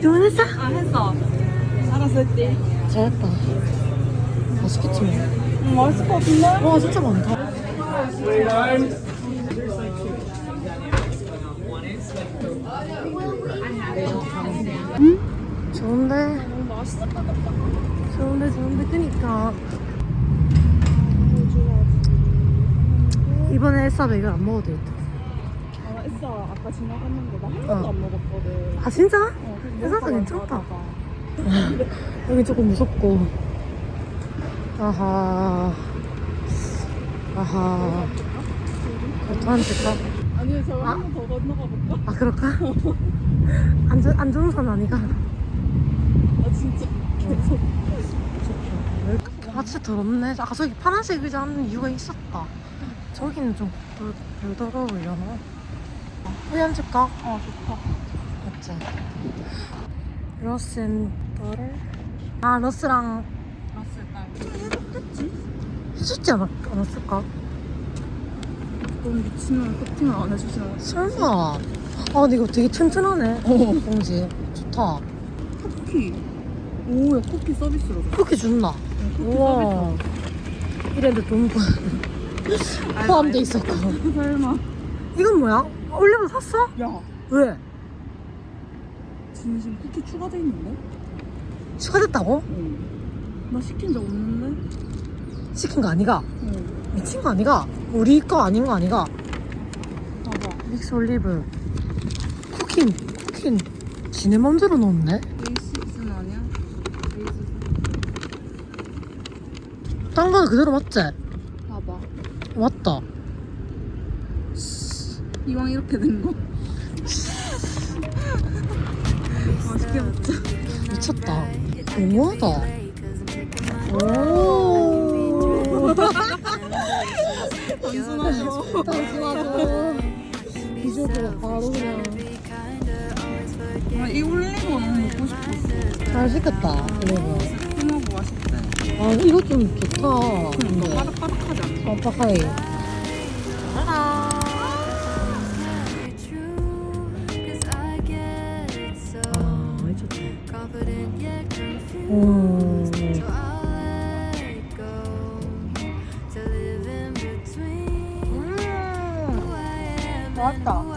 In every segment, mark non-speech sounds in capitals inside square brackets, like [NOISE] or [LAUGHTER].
주문했어? 아 했어. 알았어 했지. 잘했다. 맛있겠지 뭐. 응, 맛있을 것 같은데? 와 진짜 많다. Twenty-nine. 좋은데. 좋은데 좋은데 그니까. 이번에 엘사도 이걸 안 먹어도 되겠다. 아 했어. 아까 지나갔는데 나한 어. 번도 안 먹었거든. 아 진짜? 어, 먹어봐, 괜찮다. 먹어봐. 여기 조금 무섭고. 아하. 아하. 어떡하니까? 아니 저거 아? 한번더 건너가 볼까? 아 그럴까? 안전 안전선 아니가? 아 진짜 계속. 아 진짜 더럽네. 아까 저기 파란색 의자 하는 이유가 있었다. 저기는 좀 덜, 덜 더러우려나? 우리 앉을까? 어 좋다. 맞지? 러스 앤 버터? 아 러스랑 맛있을 딸. 해줬지 않았, 않았을까? 너무 미치면 코팅을 안 해주시는 거 설마 아 근데 이거 되게 튼튼하네 어 봉지 좋다 쿠키. 오야 쿠키 서비스로 줘. 그렇게 준나 쿠키 우와 이랬는데 돈 포- 포함돼 있었고 서비스. [LAUGHS] 설마. 이건 뭐야? 올리브 샀어? 야 왜? 진심 쿠키 추가돼 있는데? 추가됐다고? 응. 나 시킨 적 없는데? 시킨 거 아니가? 응. 미친 거 아니가? 우리 거 아닌 거 아니가? 봐봐. 믹스 올리브 쿠킨 쿠킨 지네 맘대로 넣었네 베이시즌 아니야? 베이시즌. 딴 거는 그대로 맞지? 봐봐. 맞다 이왕 이렇게 된 거. [LAUGHS] 맛있게 먹자. 미쳤다 너무하다 오 단순하죠. 단순하고 비주얼 바로 그냥 아, 이 올리고 너무 먹고 싶었어. 잘 시켰다 올리브 새콤하고 맛있대. 아 이거 좀 좋다 그러니까 바삭바삭하지 않아? 깜빡하게 아 오 음, 맞다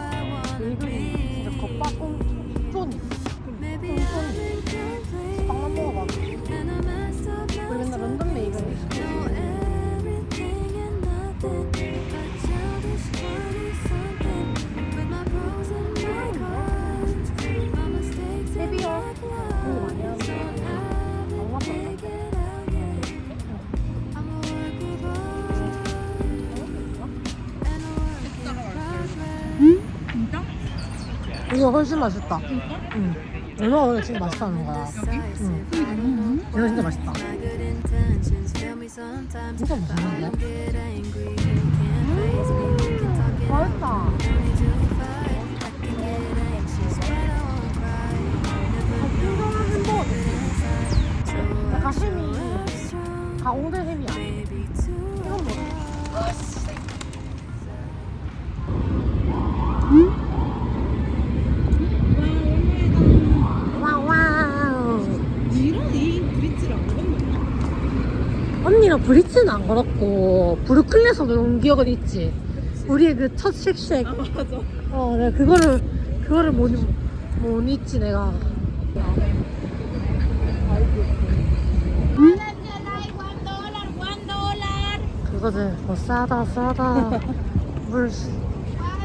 이거 훨씬 맛있다. 응. 얼마나 원래 진짜 맛있다는 거야. 응. 이거 진짜 맛있다. 진짜 맛있는데? 맛있다 언니랑 브릿지는 안 걸었고 브루클린에서 그런 기억은 있지 우리의 그 첫 쉑쉑 아 맞아. 어 내가 그거를 그거를 못, 못 잊지 내가 그거지 뭐 싸다 싸다 [LAUGHS] 물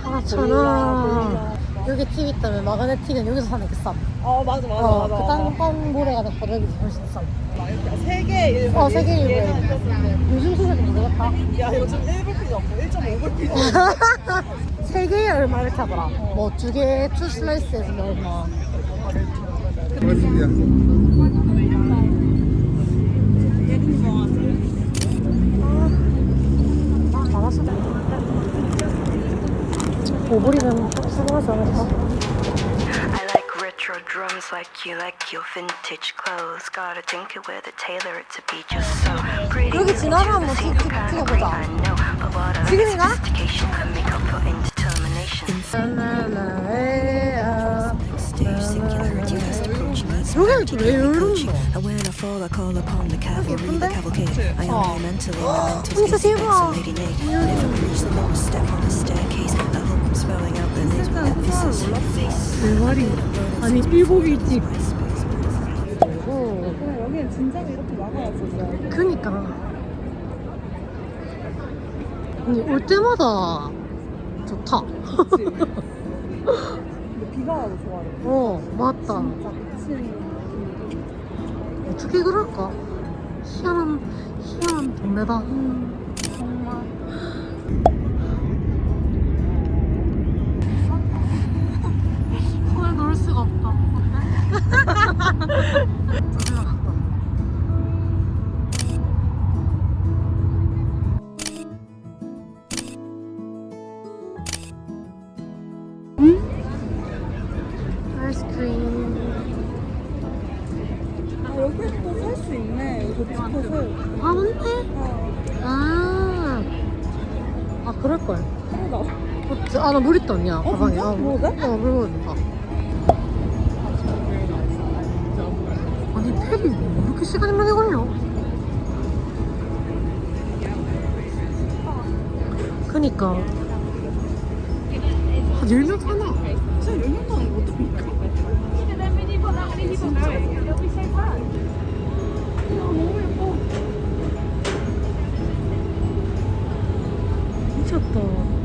하나 천 원 여기 팁 있다면 마그네틱은 여기서 사는 게 싸. 어 맞아 맞아 어, 맞아. 그 딴딴 고래 가는 가격이 훨씬 싸. 세개 일본. 어, 세계 일본. 요즘 수준이 모르겠다. 야 요즘 1불피도 없고 1.5불피도. 세 개에 얼마 이렇게 하더라. 뭐 두 개, 투 슬라이스에서 얼마. 아, 많았어. 오버리면 수고하지 않을까? I like retro drum Sounds like you like your vintage clothes. Gotta tinker with it, tailor it to be just so pretty. 여기 지나면 한번 찍- 찍- I 찍어보자. know, but what a 지금인가? sophistication could make up for indetermination. 여기는 왜 이런 거? And when I fall, I call upon the cavalry, the cavalcade. I am 어. the mentally, the mental 진짜 state, 대박. so lady naked. And if I reach the lowest step on the staircase, 내 말이 아니 일곱 일찍 오 여기는 진작에 이렇게 막아놨었어요. 그니까 아니 올 때마다 좋다 근데 비가 와도 좋아요. 어 맞다 진짜 미친. 어떻게 그럴까 희한한 희한한 동네다 정말. 손에 넣을 수가 없다 저기가 갔다 아이스크림 아, 여기 또 살수 있네. 이거 집에서. 아 뭔데? 아, 아, 아 그럴걸. 하나. 아, 나 물 있다, 언니야. 어, 가방에. 진짜? 아, 먹어도 돼? 어, 물 된다. 페리 왜 이렇게 시간이 많이 걸려? 그니까. 한 10명 타나? 진짜 열명도 아니고 어떡합니까? 미쳤다.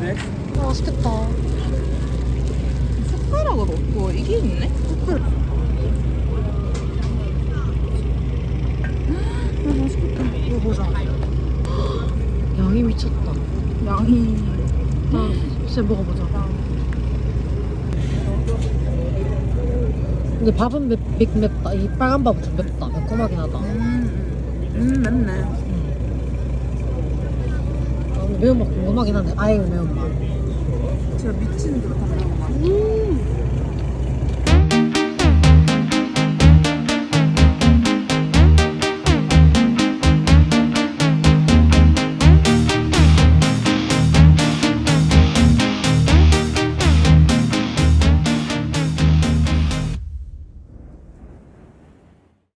어, 맛있겠다. 숟가락은 없고 이게 있네? 그래. 아, 맛있겠다. 이거 보자. [GASPS] 양이 미쳤다. 양이. 나 진짜 먹어보자. 근데 밥은 맵, 맵, 맵다. 이 빨간 밥은 좀 맵다. 매콤하긴 하다. 음, 음, 맵네. 매운맛 궁금하긴 한데. 아예 매운맛. 제가 미친 듯한 매운맛. 음.